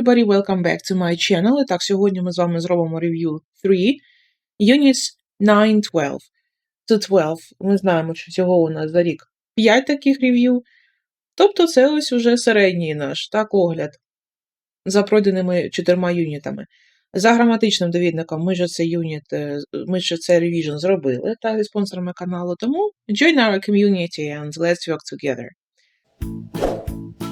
everybody, welcome back to my channel. І так, сьогодні ми з вами зробимо рев'ю 3 Units 9-12. Це 12. Ми знаємо, що цього у нас за рік 5 таких рев'ю. Тобто це ось уже середній наш так, огляд за пройденими чотирма юнітами. За граматичним довідником ми ж це юніт, е, ми ж це ревіжн зробили та зі спонсорами каналу. Тому join our community and let's work together.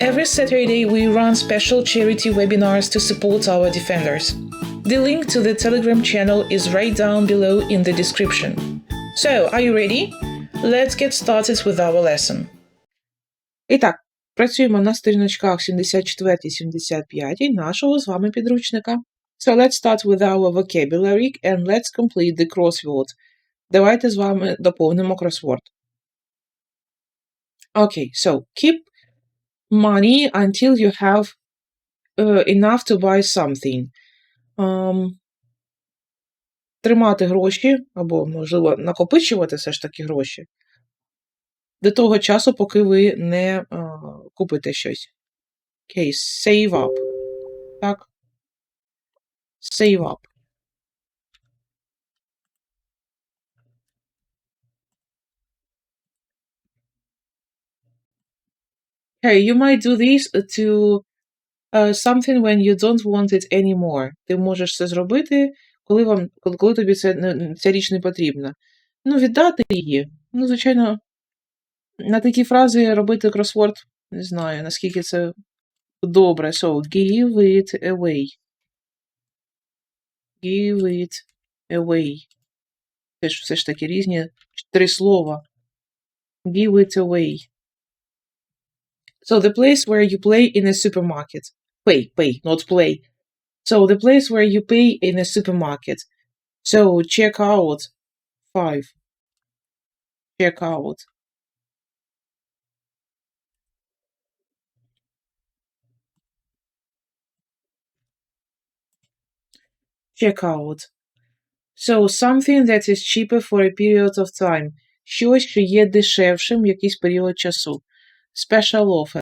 Every Saturday, we run special charity webinars to support our defenders. The link to the Telegram channel is right down below in the description. So, are you ready? Let's get started with our lesson. І так, працюємо на сторіночках 74-75 нашого з вами підручника. So, let's start with our vocabulary and let's complete the crossword. Давайте з вами доповнимо кросворд. Okay, so keep money until you have uh, enough to buy something. Um, тримати гроші, або, можливо, накопичувати все ж таки гроші до того часу, поки ви не uh, купите щось. Okay, save up. Так. Save up. Okay, you might do this to uh, something when you don't want it anymore. Ти можеш це зробити, коли вам, коли, тобі це, ця річ не потрібна. Ну, віддати її. Ну, звичайно, на такі фрази робити кросворд, не знаю, наскільки це добре. So, give it away. Give it away. Це ж все ж таки різні три слова. Give it away. So the place where you play in a supermarket. Pay, pay, not play. So the place where you pay in a supermarket. So check out. Five. Check out. Check out. So something that is cheaper for a period of time. Щось, що є дешевшим в якийсь період часу. Special offer.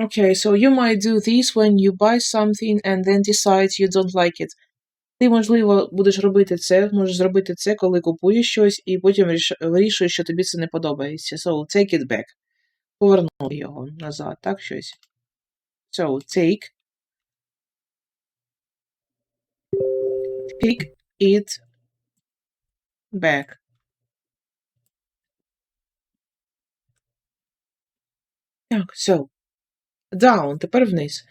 Okay, so you might do this when you buy something and then decide you don't like it. Ти, можливо, будеш робити це, можеш зробити це, коли купуєш щось, і потім ріш- вирішуєш, що тобі це не подобається. So, take it back. Повернути його назад, так, щось. So, take. Take it back. Так, so. Down, тепер вниз.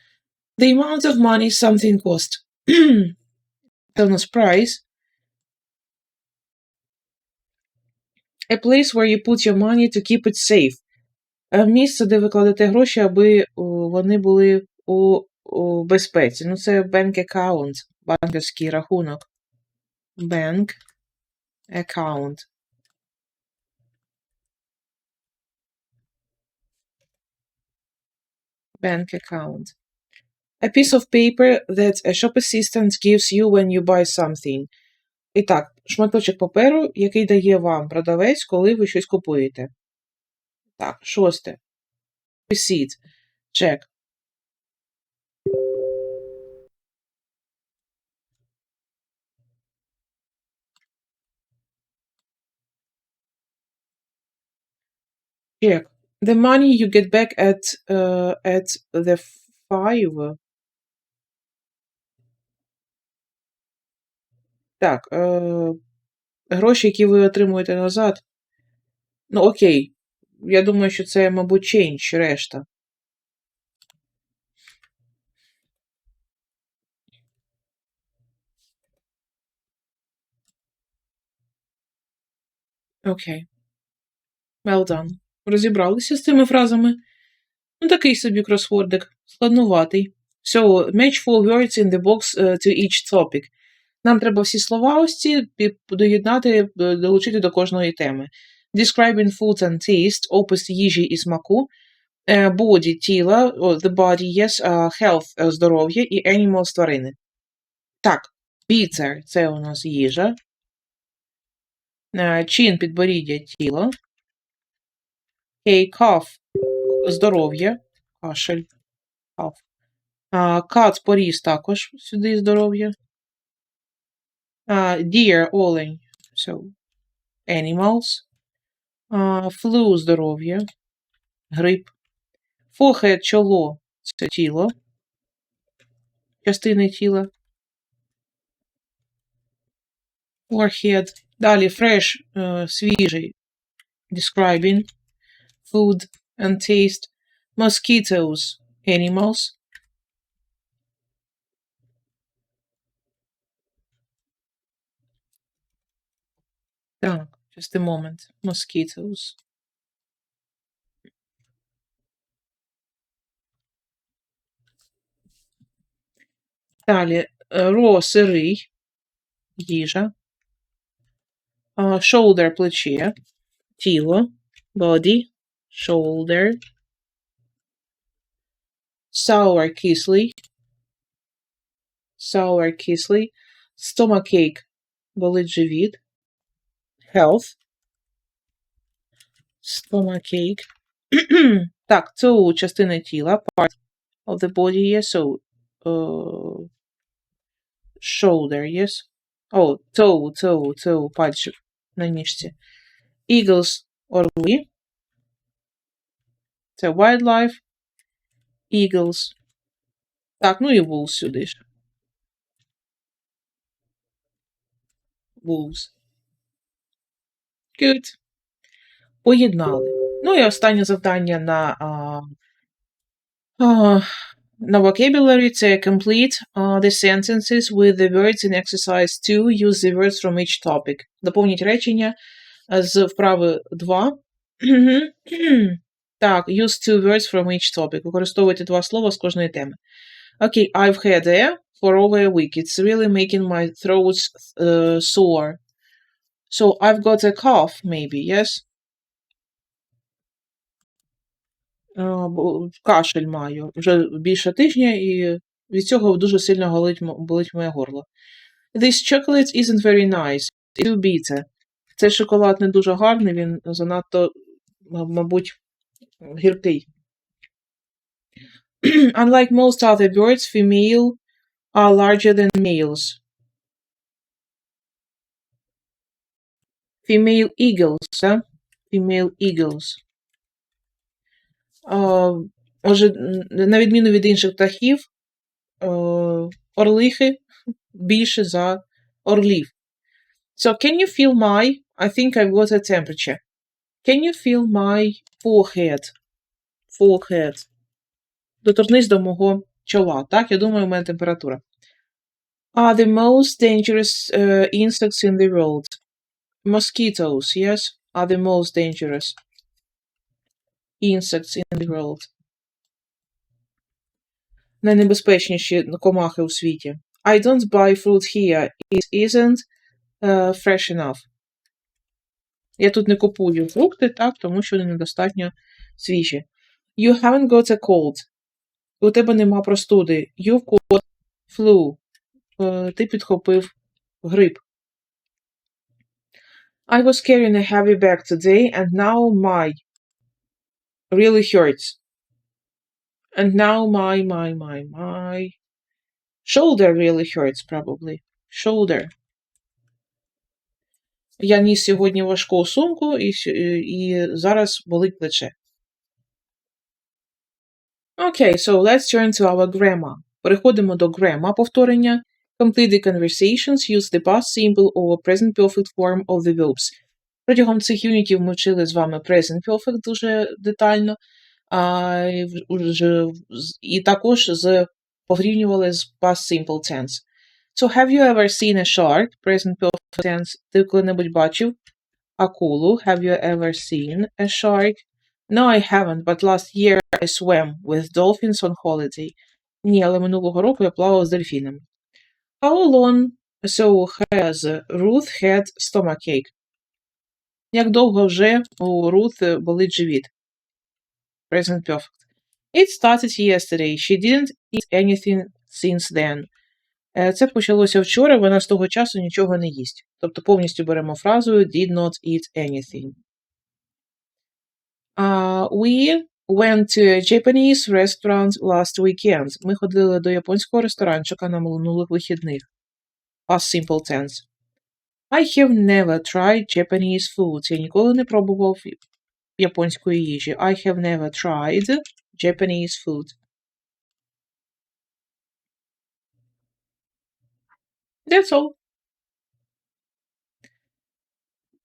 The amount of money something cost. Нас price. A place where you put your money to keep it safe. Е, Місце, де ви кладете гроші, аби вони були у, у безпеці. Ну, це bank account, банківський рахунок. Bank account. Bank account. A piece of paper that a shop assistant gives you when you buy something. І так, шматочок паперу, який дає вам продавець, коли ви щось купуєте. Так, шосте. Receipt. Check. Check. The money you get back at, uh, at the five. Так, е, гроші, які ви отримуєте назад Ну, окей. Я думаю, що це, мабуть, change, решта. Окей. Well done. Розібралися з цими фразами. Ну, такий собі кросвордик. Складнуватий. So, match four words in the box uh, to each topic. Нам треба всі слова ось ці доєднати, е, долучити до кожної теми. Describing food and taste, опис їжі і смаку. Е, Body – тіла, the body, yes, health – е, здоров'я і animals – тварини. Так, pizza – це у нас їжа. Чин – підборіддя – тіло. Okay, cough – здоров'я, кашель. А, поріз також сюди здоров'я. А, Deer – олень, so animals. А, Flu – здоров'я, грип. Forehead – чоло – це тіло, частини тіла. Forehead. Далі fresh е, свіжий. Describing food and taste. Mosquitoes animals. Так, just a moment. Mosquitoes. Далі е, raw сирий. Їжа. А, Shoulder плече. Тіло. Body. Shoulder. Sour кислий. Sour кислий. Stomachache. Болить живіт. Health. Stomachache. так, це частина тіла. Part of the body є. So, uh, shoulder, yes? О, toe, toe, toe, пальчик на ніжці. Eagles – орли. Це wildlife. Eagles. Так, ну і wolves сюди ж. Wolves. Good. Поєднали. Ну і останнє завдання на, а, а, на vocabulary – це complete uh, the sentences with the words in exercise 2. Use the words from each topic. Доповніть речення е, з вправи 2. так, use two words from each topic. Використовуйте два слова з кожної теми. Окей, I've had a for over a week. It's really making my throat uh, sore. So I've got a cough, maybe, yes? Е, Кашель маю вже більше тижня, і від цього дуже сильно болить, моє горло. This chocolate isn't very nice. Too bitter. Цей шоколад не дуже гарний, він занадто, мабуть, гіркий. Unlike most other birds, female are larger than males. Female eagles, да? Female eagles. Отже, на відміну від інших птахів, е, орлихи більше за орлів. So, can you feel my, I think I've got a temperature. Can you feel my forehead? Forehead. Доторкнись до мого чола, так? Я думаю, у мене температура. Are the most dangerous uh, insects in the world? Mosquitoes, yes, are the most dangerous insects in the world. Найнебезпечніші комахи у світі. I don't buy fruit here. It isn't uh, fresh enough. Я тут не купую фрукти, так, тому що вони недостатньо свіжі. You haven't got a cold. У тебе нема простуди. You've got flu. Е, Ти підхопив грип. I was carrying a heavy bag today and now my really hurts. And now my, my, my, my shoulder really hurts probably. Shoulder. Я ніс сьогодні важку сумку і, с- і зараз болить плече. Okay, so let's turn to our grammar. Переходимо до grammar повторення. Complete the conversations, use the past simple or present perfect form of the verbs. Протягом цих юнітів ми вчили з вами Present Perfect дуже детально, а, і також з, порівнювали з Past Simple Tense. So, have you ever seen a shark? Present Perfect Tense. Ти коли-небудь бачив акулу? Have you ever seen a shark? No, I haven't, but last year I swam with dolphins on holiday. Ні, але минулого року я плавав з дельфінами. How long so has Ruth had stomachache? Як довго вже у Рут е, болить живіт? Present perfect. It started yesterday. She didn't eat anything since then. Е, Це почалося вчора, вона з того часу нічого не їсть. Тобто повністю беремо фразою did not eat anything. Uh, we went to a Japanese restaurant last weekend. Ми ходили до японського ресторанчика на минулих вихідних. Past simple tense. I have never tried Japanese food. Я ніколи не пробував японської їжі. I have never tried Japanese food. That's all.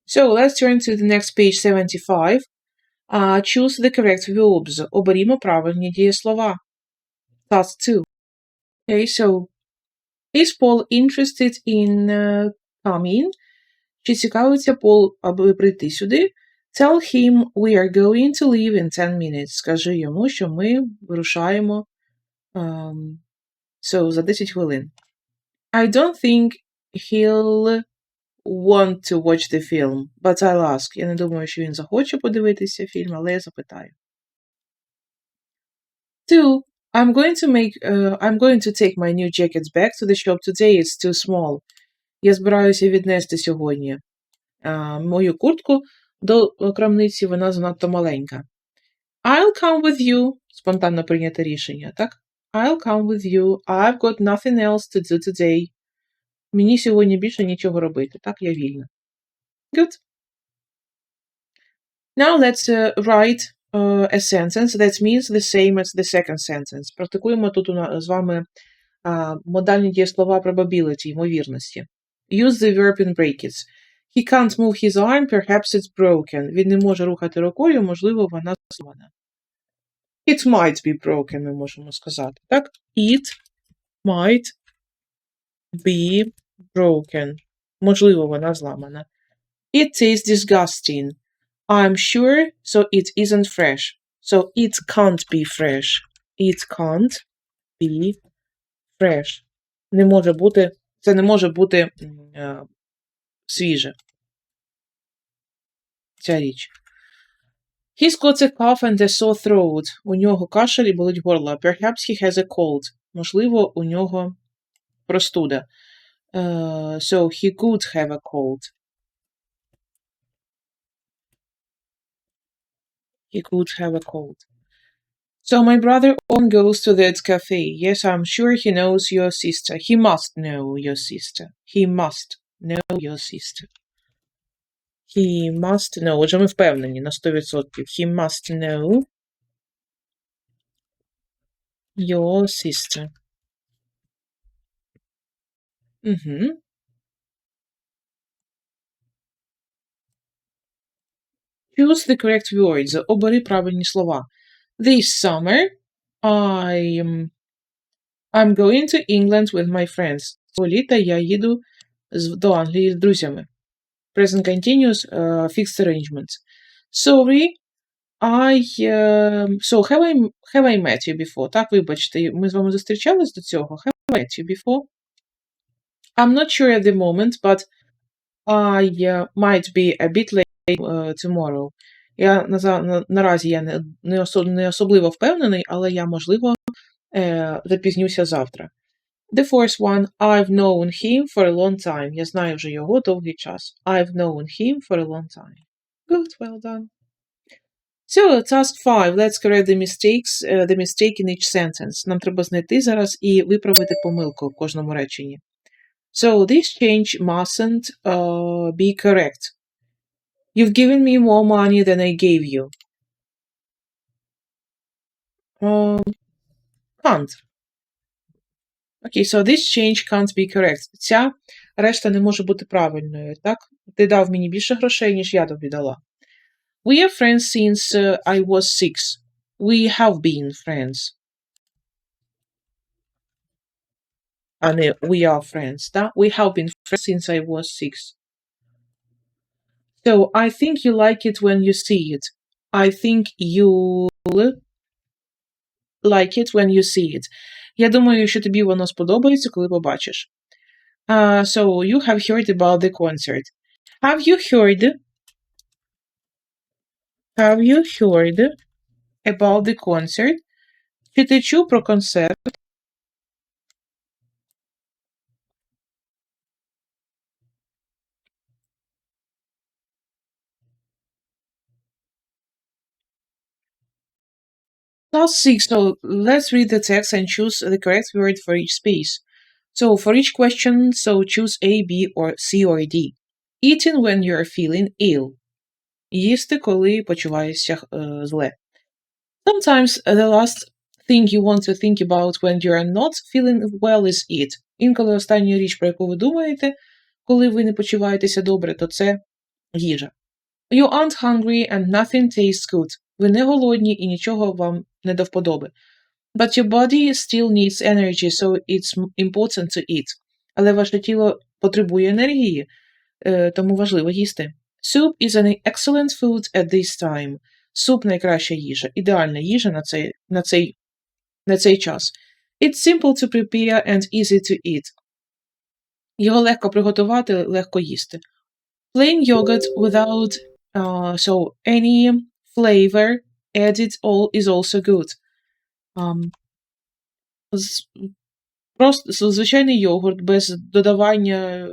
So let's turn to the next page 75. Uh, choose the correct verbs. Оберімо правильні дієслова. Task 2. Okay, so is Paul interested in uh, coming? Чи цікавиться Пол, аби прийти сюди? Tell him we are going to leave in 10 minutes. Скажи йому, що ми вирушаємо um, so, за 10 хвилин. I don't think he'll want to watch the film, but I'll ask. Я не думаю, що він захоче подивитися фільм, але я запитаю. Two. I'm going to make uh, I'm going to take my new jackets back to the shop today. It's too small. Я збираюся віднести сьогодні а, мою куртку до е, крамниці, вона занадто маленька. I'll come with you. Спонтанно прийняте рішення, так? I'll come with you. I've got nothing else to do today. Мені сьогодні більше нічого робити. Так, я вільна. Good. Now let's uh, write uh, a sentence that means the same as the second sentence. Практикуємо тут у нас з вами а, модальні дієслова probability, ймовірності. Use the verb in brackets. He can't move his arm, perhaps it's broken. Він не може рухати рукою, можливо, вона зламана. It might be broken, ми можемо сказати. Так? It might be broken. Можливо, вона зламана. It is disgusting. I'm sure, so it isn't fresh. So it can't be fresh. It can't be fresh. Не може бути, це не може бути е, свіже. Ця річ. He's got a cough and a sore throat. У нього кашель і болить горло. Perhaps he has a cold. Можливо, у нього простуда. Е, so he could have a cold. He could have a cold. So my brother often goes to that cafe. Yes, I'm sure he knows your sister. He must know your sister. He must know your sister. He must know. Отже, ми впевнені на 100%. He must know your sister. Угу. Choose the correct words. Обери правильні слова. This summer I'm, I'm going to England with my friends. Цього літа я їду з- до Англії з друзями. Present continuous uh, fixed arrangements. Sorry, I um, so have I have I met you before? Так, вибачте, ми з вами зустрічались до цього. Have I met you before? I'm not sure at the moment, but I uh, might be a bit late uh, tomorrow. Я на, на, наразі я не, не, не особливо впевнений, але я, можливо, е, запізнюся завтра. The fourth one, I've known him for a long time. Я знаю вже його довгий час. I've known him for a long time. Good, well done. So, task 5. Let's correct the mistakes, uh, the mistake in each sentence. Нам треба знайти зараз і виправити помилку в кожному реченні. So, this change mustn't uh, be correct. You've given me more money than I gave you. Um, can't. Okay, so this change can't be correct. Ця решта не може бути правильною, так? Ти дав мені більше грошей, ніж я тобі дала. We are friends since uh, I was six. We have been friends. А не we are friends, да? We have been friends since I was six. So, I think you like it when you see it. I think you'll like it when you see it. Я думаю, що тобі воно сподобається, коли побачиш. Uh, so, you have heard about the concert. Have you heard? Have you heard about the concert? Чи ти чув про концерт? Class 6. So let's read the text and choose the correct word for each space. So for each question, so choose A, B, or C or D. Eating when you're feeling ill. Їсти, коли почуваєшся е, зле. Sometimes the last thing you want to think about when you're not feeling well is eat. Інколи остання річ, про яку ви думаєте, коли ви не почуваєтеся добре, то це їжа. You aren't hungry and nothing tastes good. Ви не голодні і нічого вам не до вподоби. But your body still needs energy, so it's important to eat. Але ваше тіло потребує енергії, е, тому важливо їсти. Soup is an excellent food at this time. Суп найкраща їжа, ідеальна їжа на цей, на цей, на цей час. It's simple to prepare and easy to eat. Його легко приготувати, легко їсти. Plain yogurt without uh, so any flavor added all is also good. Um, з- просто з- звичайний йогурт без додавання е,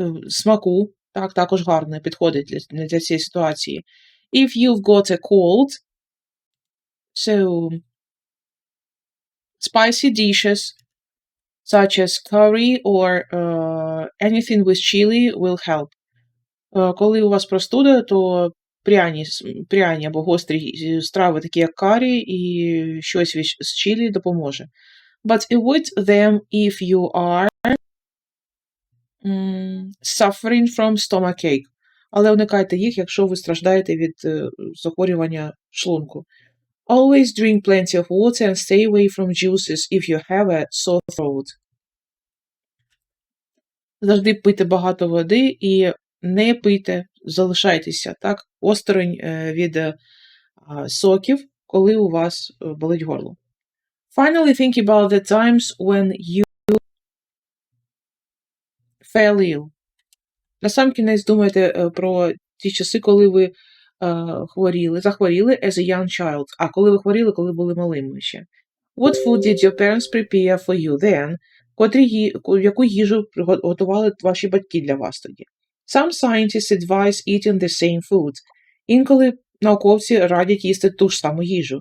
е, смаку, так, також гарно підходить для, для цієї ситуації. If you've got a cold, so spicy dishes such as curry or uh, anything with chili will help. Е, Коли у вас простуда, то пряні, пряні або гострі е, страви, такі як карі і щось з чилі допоможе. But avoid them if you are suffering from stomachache. Але уникайте їх, якщо ви страждаєте від е, захворювання шлунку. Always drink plenty of water and stay away from juices if you have a sore throat. Завжди пийте багато води і не пийте, залишайтеся так, осторонь е, від е, соків, коли у вас е, болить горло. Finally, think about the times when you fell ill. Насамкінець думайте е, про ті часи, коли ви хворіли, захворіли as a young child. А коли ви хворіли, коли були малими ще. What food did your parents prepare for you then? Котрі яку їжу готували ваші батьки для вас тоді? Some scientists advise eating the same food. Інколи науковці радять їсти ту ж саму їжу.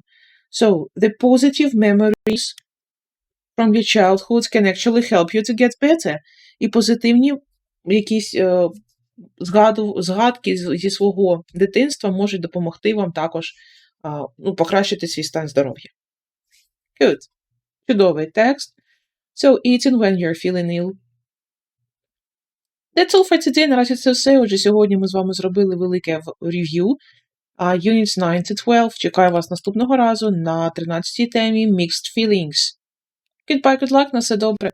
So, the positive memories from your childhood can actually help you to get better. І позитивні якісь е, згаду, згадки зі свого дитинства можуть допомогти вам також а, ну, покращити свій стан здоров'я. Good. Чудовий текст. So, eating when you're feeling ill. That's all for today. Наразі це все. Отже, сьогодні ми з вами зробили велике рев'ю. Units 9 to 12. Чекаю вас наступного разу на 13-й темі Mixed Feelings. Goodbye, good luck, на все добре.